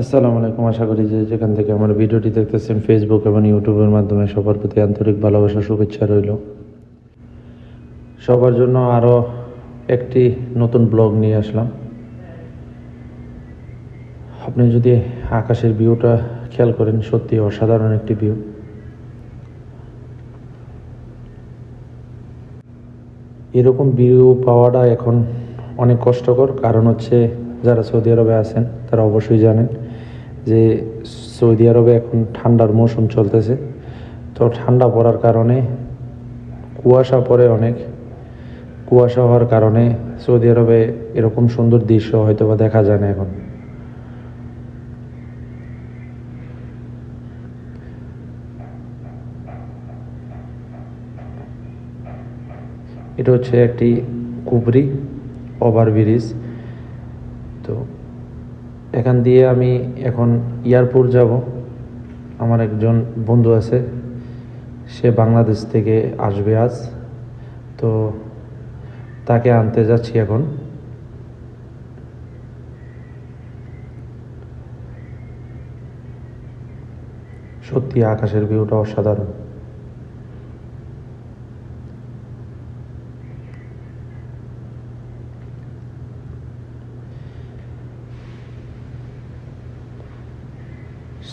আসসালামু আলাইকুম, আশা করি যে যেখান থেকে আমার ভিডিওটি দেখতেছেন ফেসবুক এবং ইউটিউবের মাধ্যমে সবার প্রতি আন্তরিক ভালোবাসা, শুভেচ্ছা রইল। সবার জন্য আরও একটি নতুন ব্লগ নিয়ে আসলাম। আপনি যদি আকাশের ভিউটা খেয়াল করেন, সত্যি অসাধারণ একটি ভিউ। এরকম ভিউ পাওয়াটা এখন অনেক কষ্টকর। কারণ হচ্ছে, যারা সৌদি আরবে আছেন, তারা অবশ্যই জানেন যে সৌদি আরবে এখন ঠান্ডার মৌসুম চলতেছে, তো ঠান্ডা পড়ার কারণে, কুয়াশা পড়ে অনেক। কুয়াশা হওয়ার কারণে সৌদি আরবে এরকম সুন্দর দৃশ্য হয়তো বা দেখা যায় না এখন। এটা হচ্ছে একটি কুবরি ওভার ব্রিজ তো এখান দিয়ে আমি এখন এয়ারপোর্ট যাব। আমার একজন বন্ধু আছে, সে বাংলাদেশ থেকে আসবে আজ। তো তাকে আনতে যাচ্ছি এখন। সত্যি আকাশের ভিউটা অসাধারণ।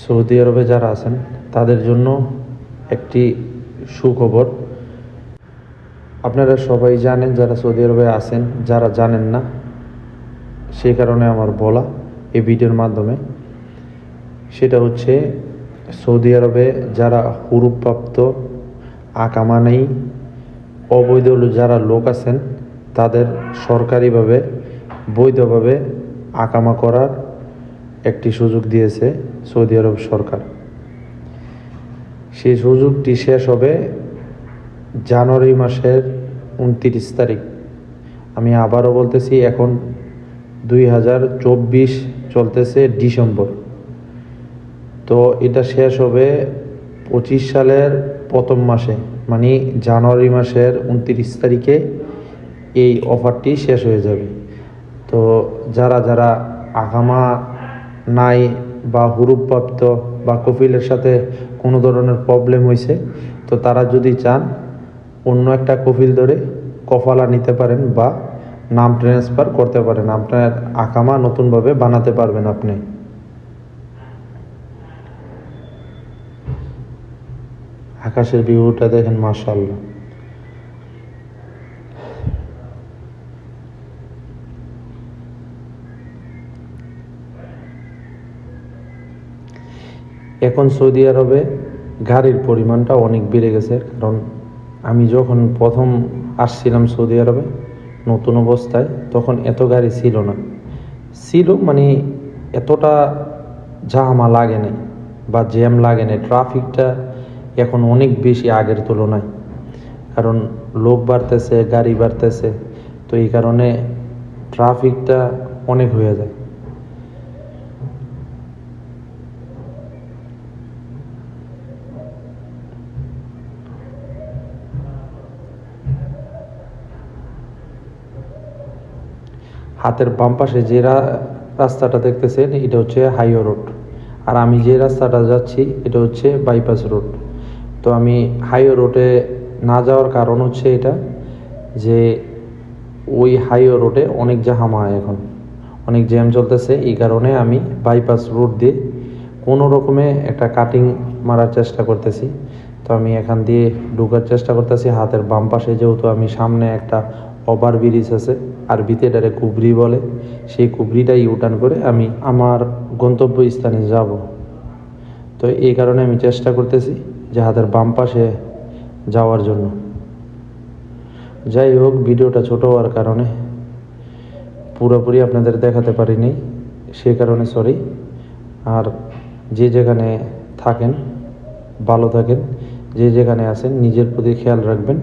সৌদি আরবে যারা আছেন, তাদের জন্য একটি সুখবর। আপনারা সবাই জানেন, যারা সৌদি আরবে আছেন, যারা জানেন না সেই কারণে আমার বলা এই ভিডিওর মাধ্যমে। সেটা হচ্ছে, সৌদি আরবে যারা হুরুপ্রাপ্ত আকামা নেই, অবৈধ যারা লোক আছেন, তাদের সরকারিভাবে বৈধভাবে আকামা করার একটি সুযোগ দিয়েছে সৌদি আরব সরকার। সেই সুযোগটি শেষ হবে জানুয়ারি মাসের উনত্রিশ তারিখ। আমি আবারও বলতেছি, এখন দুই হাজার চব্বিশ চলতেছে ডিসেম্বর। তো এটা শেষ হবে পঁচিশ সালের প্রথম মাসে মানে জানুয়ারি মাসের উনত্রিশ তারিখে এই অফারটি শেষ হয়ে যাবে। তো যারা যারা আগামা নাই বা হুরুপ্রাপ্ত বা কফিলের সাথে কোনো ধরনের প্রবলেম হয়েছে তো তারা যদি চান অন্য একটা কফিল ধরে কফালা নিতে পারেন বা নাম ট্রান্সফার করতে পারেন। আপনার আকামা নতুনভাবে বানাতে পারবেন আপনি। আকাশের ভিউটা দেখেন মার্শাল্লাহ এখন সৌদি আরবে গাড়ির পরিমাণটা অনেক বেড়ে গেছে, কারণ আমি যখন প্রথম আসছিলাম সৌদি আরবে নতুন অবস্থায়, তখন এত গাড়ি ছিল না। ছিল মানে এতটা জামা লাগে নাই বা জ্যাম লাগে নাই, ট্রাফিকটা এখন অনেক বেশি আগের তুলনায়। কারণ লোক বাড়তেছে, গাড়ি বাড়তেছে, তো এই কারণে ট্রাফিকটা অনেক হয়ে যায়। হাতের বাম পাশে যে রাস্তাটা দেখতেছেন, এটা হচ্ছে হাইওয়ে রোড। আর আমি যে রাস্তাটা যাচ্ছি, এটা হচ্ছে বাইপাস রোড। তো আমি হাইওয়ে রোডে না যাওয়ার কারণ হচ্ছে এটা, যে ওই হাইওয়ে রোডে অনেক জাহামা এখন। অনেক জ্যাম চলতেছে, এই কারণে আমি বাইপাস রোড দিয়ে কোনো রকমে একটা কাটিং মারার চেষ্টা করতেছি। তো আমি এখান দিয়ে ঢোকার চেষ্টা করতেছি, হাতের বাম পাশে যেহেতু আমি সামনে একটা ওভার ব্রিজ আছে, আর ভিতরে কুবরি বলে। সেই কুবরিটা ইউটার্ন করে আমি আমার গন্তব্য স্থানে যাব। তো এই কারণে আমি চেষ্টা করতেছি যে হাতের বাম পাশে যাওয়ার জন্য। যাই হোক, ভিডিওটা ছোট হওয়ার কারণে পুরোপুরি আপনাদের দেখাতে পারিনি, সে কারণে সরি আর যে যেখানে থাকেন, ভালো থাকেন, যে যেখানে আছেন, নিজের প্রতি খেয়াল রাখবেন।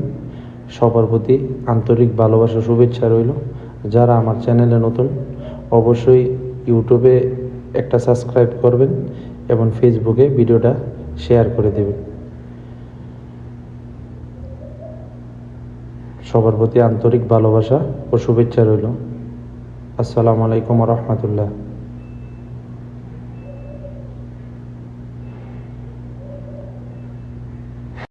সবার প্রতি আন্তরিক ভালোবাসা, শুভেচ্ছা রইল। যারা আমার চ্যানেলে নতুন, অবশ্যই ইউটিউবে একটা সাবস্ক্রাইব করবেন এবং ফেসবুকে ভিডিওটা শেয়ার করে দেবেন। সবার প্রতি আন্তরিক ভালোবাসা ও শুভেচ্ছা রইল। আসসালামু আলাইকুম রহমতুল্লাহ।